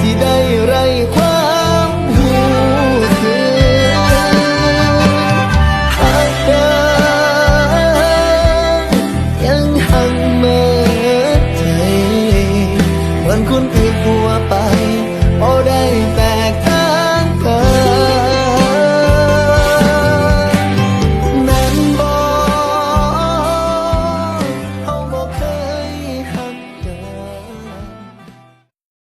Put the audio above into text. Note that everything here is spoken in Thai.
สิได้ไรความหูสึกหากเธอยังหังเมื่อใจวันคนอื่น